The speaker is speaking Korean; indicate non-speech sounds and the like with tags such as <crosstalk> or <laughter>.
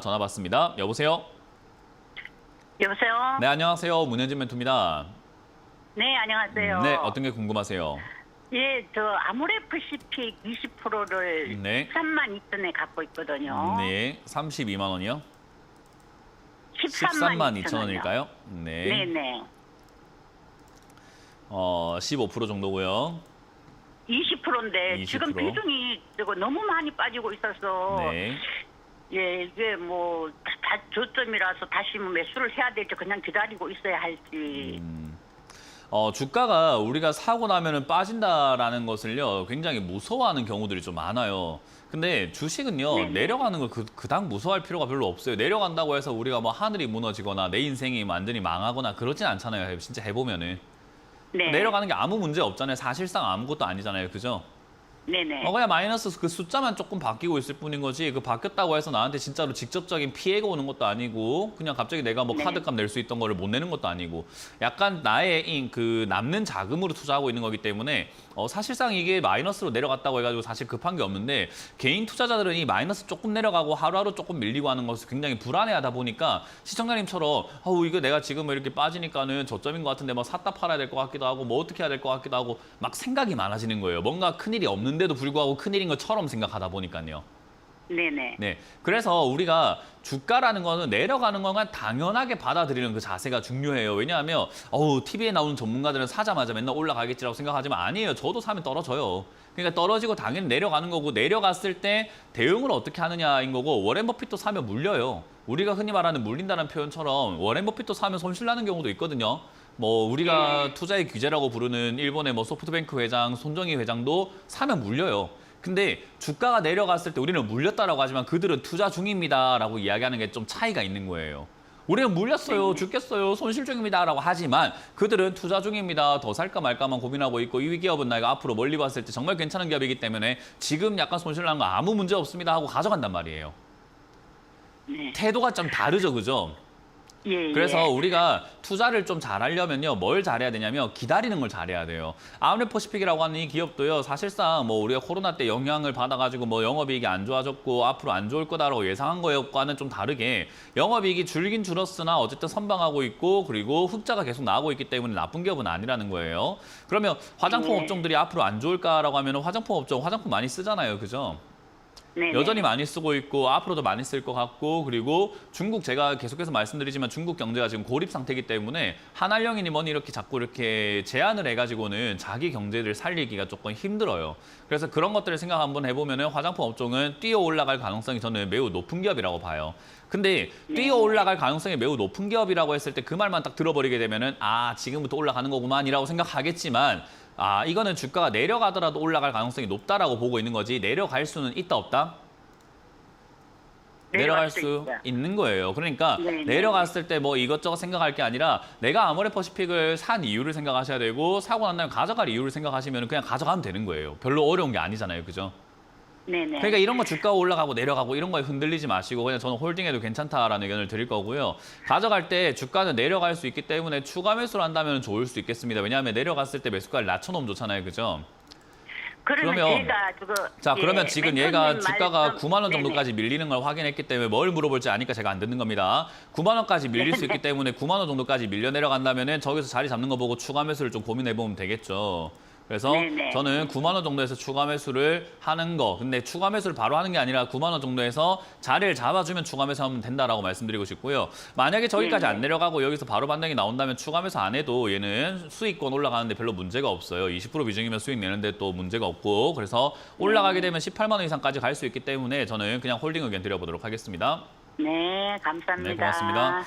전화 받습니다. 여보세요? 여보세요? 네, 안녕하세요. 문현진 멘토입니다. 네, 안녕하세요. 네, 어떤 게 궁금하세요? 예, 저 아모레프시픽 20%를 네. 13만 2천에 갖고 있거든요. 네, 32만 원이요? 13만, 13만 2천 원일까요? 네. 네, 네. 어, 15% 정도고요. 20%인데 20%? 지금 비중이 저거 너무 많이 빠지고 있어서 네. 예, 이게 뭐다 저점이라서 다시 뭐 매수를 해야 될지 그냥 기다리고 있어야 할지. 음. 어, 주가가 우리가 사고 나면은 빠진다라는 것을요, 굉장히 무서워하는 경우들이 좀 많아요. 근데 주식은요, 네네. 내려가는 걸 그, 그닥 무서워할 필요가 별로 없어요. 내려간다고 해서 우리가 뭐 하늘이 무너지거나 내 인생이 완전히 망하거나 그러진 않잖아요. 진짜 해보면은. 네. 내려가는 게 아무 문제 없잖아요. 사실상 아무것도 아니잖아요. 그죠? 네, 네. 어, 그냥 마이너스 그 숫자만 조금 바뀌고 있을 뿐인 거지. 그 바뀌었다고 해서 나한테 진짜로 직접적인 피해가 오는 것도 아니고, 그냥 갑자기 내가 뭐 네. 카드값 낼 수 있던 거를 못 내는 것도 아니고, 약간 나의 인- 그 남는 자금으로 투자하고 있는 거기 때문에, 어, 사실상 이게 마이너스로 내려갔다고 해가지고 사실 급한 게 없는데, 개인 투자자들은 이 마이너스 조금 내려가고 하루하루 조금 밀리고 하는 것을 굉장히 불안해하다 보니까, 시청자님처럼, 어우, 이거 내가 지금 이렇게 빠지니까는 저점인 것 같은데, 뭐 샀다 팔아야 될 것 같기도 하고, 뭐 어떻게 해야 될 것 같기도 하고, 막 생각이 많아지는 거예요. 뭔가 큰일이 없는 데도 불구하고 큰일인 것처럼 생각하다 보니까요. 네, 네. 네. 그래서 우리가 주가라는 거는 내려가는 건가 당연하게 받아들이는 그 자세가 중요해요. 왜냐하면 어우, TV에 나오는 전문가들은 사자마자 맨날 올라가겠지라고 생각하지만 아니에요. 저도 사면 떨어져요. 그러니까 떨어지고 당연히 내려가는 거고 내려갔을 때 대응을 어떻게 하느냐인 거고 워렌 버핏도 사면 물려요. 우리가 흔히 말하는 물린다는 표현처럼 워렌 버핏도 사면 손실 나는 경우도 있거든요. 뭐 우리가 투자의 규제라고 부르는 일본의 뭐 소프트뱅크 회장, 손정희 회장도 사면 물려요. 근데 주가가 내려갔을 때 우리는 물렸다라고 하지만 그들은 투자 중입니다라고 이야기하는 게 좀 차이가 있는 거예요. 우리는 물렸어요, 죽겠어요, 손실 중입니다라고 하지만 그들은 투자 중입니다. 더 살까 말까만 고민하고 있고 이 기업은 내가 앞으로 멀리 봤을 때 정말 괜찮은 기업이기 때문에 지금 약간 손실 나는 거 아무 문제 없습니다 하고 가져간단 말이에요. 네. 태도가 좀 다르죠, 그죠? 예, 그래서 예. 우리가 투자를 좀 잘하려면요, 뭘 잘해야 되냐면 기다리는 걸 잘해야 돼요. 아웃레퍼시픽이라고 하는 이 기업도요, 사실상 뭐 우리가 코로나 때 영향을 받아가지고 뭐 영업이익이 안 좋아졌고 앞으로 안 좋을 거다라고 예상한 것과는 좀 다르게 영업이익이 줄긴 줄었으나 어쨌든 선방하고 있고 그리고 흑자가 계속 나오고 있기 때문에 나쁜 기업은 아니라는 거예요. 그러면 화장품 네. 업종들이 앞으로 안 좋을까라고 하면 화장품 업종 화장품 많이 쓰잖아요, 그죠? 네, 여전히 네. 많이 쓰고 있고 앞으로도 많이 쓸 것 같고 그리고 중국 제가 계속해서 말씀드리지만 중국 경제가 지금 고립 상태이기 때문에 한알령이니 뭐니 이렇게 자꾸 이렇게 제한을 해가지고는 자기 경제를 살리기가 조금 힘들어요. 그래서 그런 것들을 생각 한번 해보면 은 화장품 업종은 뛰어 올라갈 가능성이 저는 매우 높은 기업이라고 봐요. 근데 뛰어 올라갈 가능성이 매우 높은 기업이라고 했을 때 그 말만 딱 들어버리게 되면은 아 지금부터 올라가는 거구만이라고 생각하겠지만 아 이거는 주가가 내려가더라도 올라갈 가능성이 높다라고 보고 있는 거지 내려갈 수는 있다 없다 내려갈 수 있어요. 있는 거예요. 그러니까 네, 네. 내려갔을 때 뭐 이것저것 생각할 게 아니라 내가 아모레퍼시픽을 산 이유를 생각하셔야 되고 사고 난 다음에 가져갈 이유를 생각하시면 그냥 가져가면 되는 거예요. 별로 어려운 게 아니잖아요. 그죠? 네, 네. 그러니까 이런 거 주가 올라가고 내려가고 이런 거에 흔들리지 마시고 그냥 저는 홀딩해도 괜찮다라는 의견을 드릴 거고요. 가져갈 때 주가는 내려갈 수 있기 때문에 추가 매수를 한다면 좋을 수 있겠습니다. 왜냐하면 내려갔을 때 매수가를 낮춰놓으면 좋잖아요. 그죠? 그러면, 그러면- 자 예, 그러면 지금 얘가 주가가 말씀- 9만 원 네네. 정도까지 밀리는 걸 확인했기 때문에 뭘 물어볼지 아니까 제가 안 듣는 겁니다. 9만 원까지 밀릴 수 있기 <laughs> 때문에 9만 원 정도까지 밀려 내려간다면은 저기서 자리 잡는 거 보고 추가 매수를 좀 고민해 보면 되겠죠. 그래서 네네. 저는 9만 원 정도에서 추가 매수를 하는 거. 근데 추가 매수를 바로 하는 게 아니라 9만 원 정도에서 자리를 잡아주면 추가 매수하면 된다라고 말씀드리고 싶고요. 만약에 저기까지 네네. 안 내려가고 여기서 바로 반등이 나온다면 추가 매수 안 해도 얘는 수익권 올라가는데 별로 문제가 없어요. 20% 비중이면 수익 내는데 또 문제가 없고 그래서 올라가게 되면 18만 원 이상까지 갈 수 있기 때문에 저는 그냥 홀딩 의견 드려보도록 하겠습니다. 네, 감사합니다. 네, 고맙습니다.